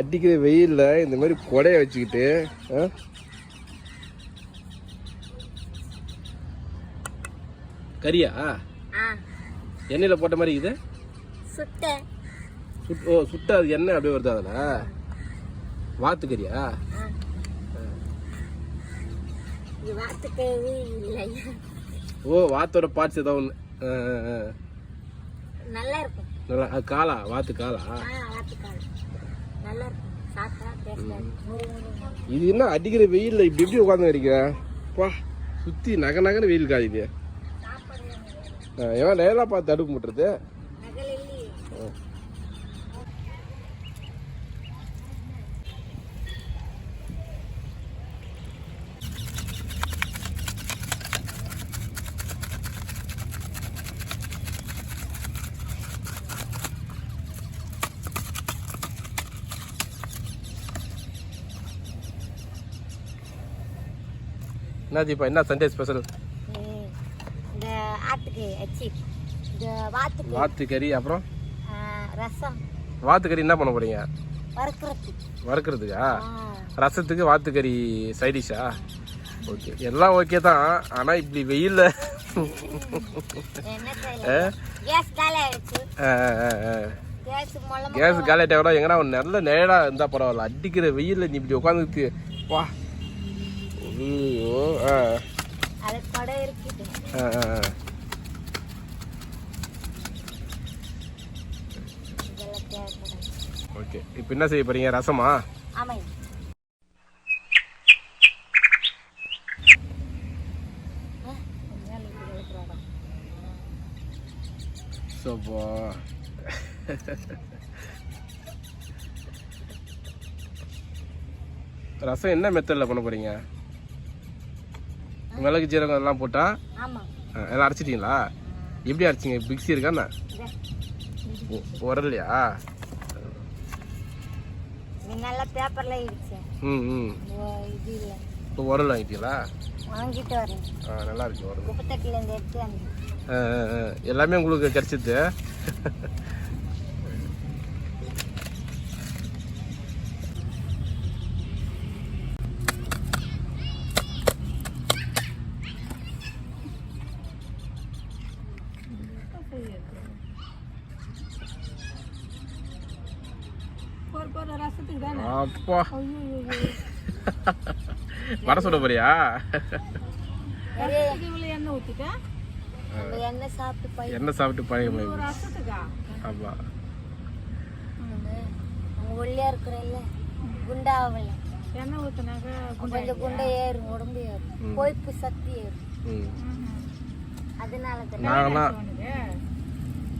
அடிக்கிற வெயில்ல இந்த மாதிரி கொடைய வச்சுக்கிட்டு ஆ? கறியா ஆ. எண்ணெயில போட்ட மாதிரி இது சுட்ட. சுட் ஓ சுட்டா அது எண்ணெய் அப்படியே வருது அதில்? வாத்து கறியா ஆ. இது வாத்துக்கவே இல்லை. ஓ வாத்தோட பார்ட்ஸ் ஏதோ ஒன்று நல்லா இருக்கும். நல்லா அது காலா? வாத்து காலா? ஆ வாத்துக்கால் இது என்ன அடிக்கிற வெயில்ல இப்படி இப்படி உட்காந்து இருக்கீங்க பா சுத்தி நக நகன்னு வெயில் காயுது ஏன் நேரா பார்த்து தடுப்பு முட்டுறது? என்ன தீபா என்ன சண்டே ஸ்பெஷல் ம். இந்த ஆட்டுக்கு அச்சி. இந்த வாத்துக்கு வாத்து கறி அப்புறம் ரசம். வாத்து கறி என்ன பண்ண போறீங்க? வறுக்கிறதுக்கு. ரசத்துக்கு வாத்து கறி சைடிஷா? ஓகே. எல்லாம் ஓகே தான். ஆனா இப்படி வெயில்ல கேஸ் காலி ஆயிடுச்சு. கேஸ் மூலமா கேஸ் காலிட்ட கூட எங்கன்னா நல்ல நேரா இருந்தா பரவாயில்ல. அடிக்கிற வெயில்ல நீ இப்படி உட்காந்துட்டு வா. ஐயோ ஆ. ஆ, ஆ, ஓகே. இப்போ என்ன செய்ய போறீங்க? ரசமா? சோப்பா ரசம் என்ன மெத்தடில் பண்ண போறீங்க? மிளகு ஜீரகம் எல்லாம் போட்டா எல்லாம் அரைச்சிட்டீங்களா? எப்படி அரைச்சிங்க? மிக்ஸி இருக்காண்ணா உரலையா பேப்பர்ல இடிச்சு ம் ம். இது இல்லை. இப்போ உரல் வாங்கிட்டீங்களா? வாங்கிட்டு வரேன். ஆ நல்லா இருக்கு உரல். குப்பத்தட்டில இருந்து எடுத்து. எல்லாமே உங்களுக்கு கிடைச்சிது. அப்பா வடை சுட போறியா? எண்ணெய் சாப்பிட்டு போய் என்ன சாப்பிட்டு பழைய ஆமா. நம்ம ஒல்லியா இருக்கிறல்ல குண்டாகல கொஞ்சம் குண்டை ஏறும் உடம்பு ஏறும். கொழுப்பு சக்தி ஏறும். அதனால தான்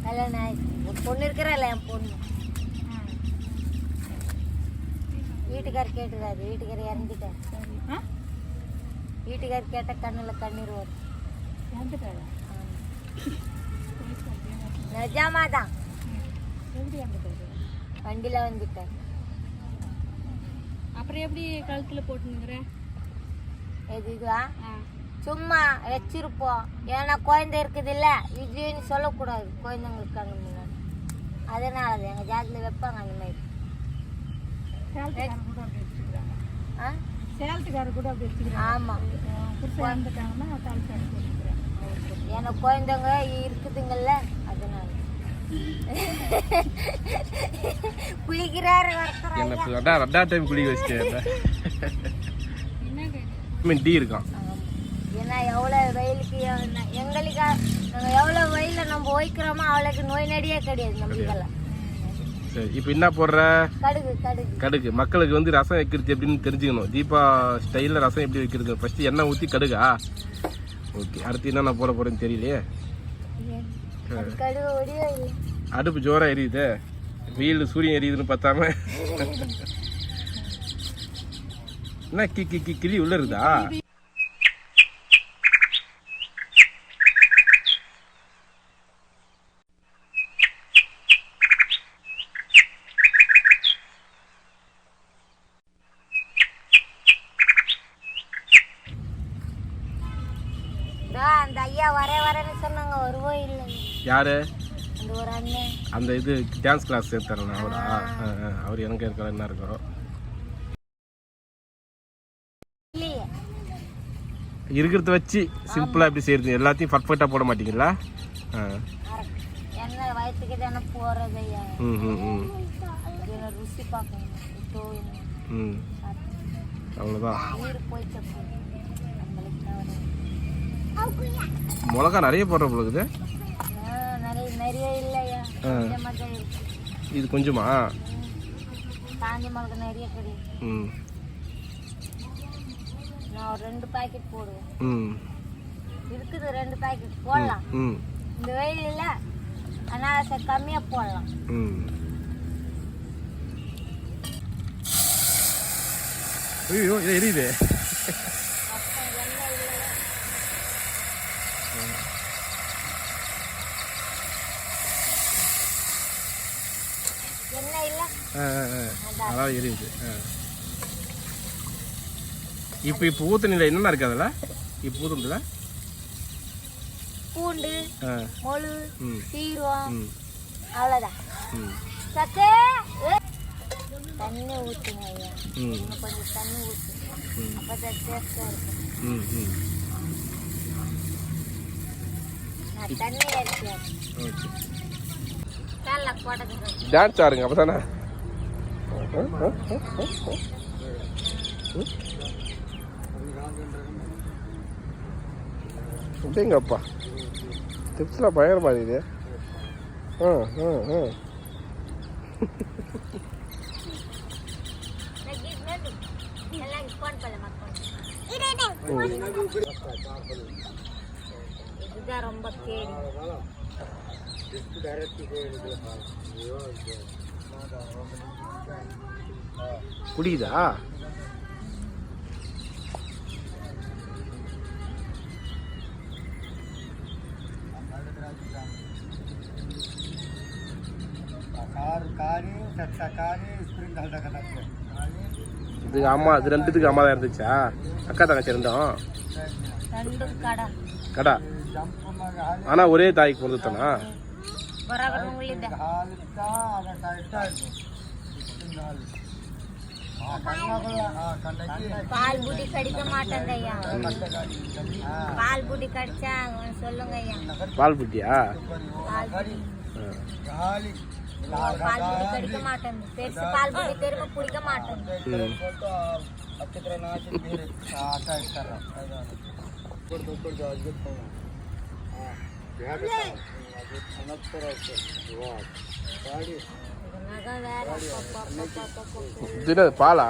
கல்யாணம் ஆயிடுச்சு பொண்ணு இருக்கிறல்ல என் பொண்ணு. வீட்டுக்கார் கேட்டுக்காரு வீட்டுக்கார் இறந்துட்டார். வீட்டுக்கார் கேட்ட கண்ணுல கண்ணீர் வரும். நிஜமா தான் வண்டியில வந்துட்டார். அப்புறம் எப்படி கழுத்துல போட்டுனுங்கிற எது இதுவா? சும்மா வச்சிருப்போம். ஏன்னா குழந்தை இருக்குது இல்ல இதுன்னு சொல்லக்கூடாது. குழந்தைங்க இருக்காங்க முன்னாடி. அதனால தான் எங்க ஜாதியில் வைப்பாங்க அந்த மாதிரி? சேலத்துக்காரர் கூட அப்படி வச்சுக்கிறாங்க. ஆமா. புருஷன் இறந்துட்டாங்கன்னா தாலிக்காரர் போட்டுக்கிறாங்க. ஏன்னா குழந்தைங்க இருக்குதுங்கல்ல அதனால. குளிக்கிறாரு என்ன ரெண்டா டைம் குளிக்க வச்சுட்டேன் டீ இருக்கான். ஏன்னா எவ்வளோ வெயிலுக்கு எங்களுக்கு நாங்கள் எவ்வளோ வெயிலில் நம்ம ஓய்க்கிறோமோ அவ்வளோக்கு நோய் நடியே கிடையாது நம்மளுக்கெல்லாம். சரி இப்போ என்ன போடுற? கடுகு மக்களுக்கு வந்து ரசம் வைக்கிறது எப்படின்னு தெரிஞ்சுக்கணும். தீபா ஸ்டைலில் ரசம் எப்படி வைக்கிறது? ஃபர்ஸ்ட் எண்ணெய் ஊற்றி கடுகா? ஓகே அடுத்து என்ன நான் போட போறேன்னு தெரியலையே? அடுப்பு ஜோரா எரியுது. வெயில் சூரியன் எரியுதுன்னு பார்த்தாம. என்ன கி கி கி கிளி உள்ள இருக்குதா இதோ அந்த ஐயா வரே வரேன்னு சொன்னாங்க வருவோ இல்லை யாரு? அந்த இது டான்ஸ் கிளாஸ் சேர்த்தாரண்ணா அவரா. அவர் எனக்கு இருக்கிற என்ன இருக்கிறோ இல்லையே. இருக்கிறத வச்சு சிம்பிளாக எப்படி செய்யறது எல்லாத்தையும் பர்ஃபெக்டாக போட மாட்டீங்களா? ஆ. ம் ம் ம். ம். அவ்வளோதான் மிளகா நிறைய போடுற பொழுது நிறைய இல்லையா? இது கொஞ்சமா? காஞ்ச மிளகா நிறைய கிடைக்கும் ம். நான் ஒரு ரெண்டு பாக்கெட் போடுவேன். ம். இருக்குது ரெண்டு பாக்கெட் போடலாம். ம் இந்த வெயிலில் அதனால் சரி கம்மியாக போடலாம். ம். ஐயோ இது எரியுது. அதான் எரியுது. ஆ. இப்போ இப்போ ஊற்றுனில என்னென்ன இருக்கு அதில்? இப்போ ஊற்றுனதுல பூண்டு மொழு ம். சீரகம் ம். அவ்வளோதான் ஏ. தண்ணி ஊற்றுங்க கொஞ்சம் தண்ணி ஊற்றுங்க ம். அப்போ தான் டேஸ்ட்டாக இருக்கும் நான் தண்ணி டான்ஸ் ஆடுங்க அப்போ தானே அப்படிங்கப்பா டிப்ஸ்லாம் பயங்கரமா இது. ஆ ஆ ஆ. ரொம்ப கேடி. புரியுதா இது அம்மா இது ரெண்டுத்துக்கு அம்மா தான் இருந்துச்சா? அக்கா தங்கச்சி ரெண்டும்? ரெண்டு கடை. ஆனா ஒரே தாய்க்கு બરાબર ઉંગલી દે હાલતા આ ટાઈટા હાલ ಆ பால் புடி கடிக்க மாட்டேங்க ஐயா பால் புடி கடிச்சா சொல்லுங்க ஐயா பாலா?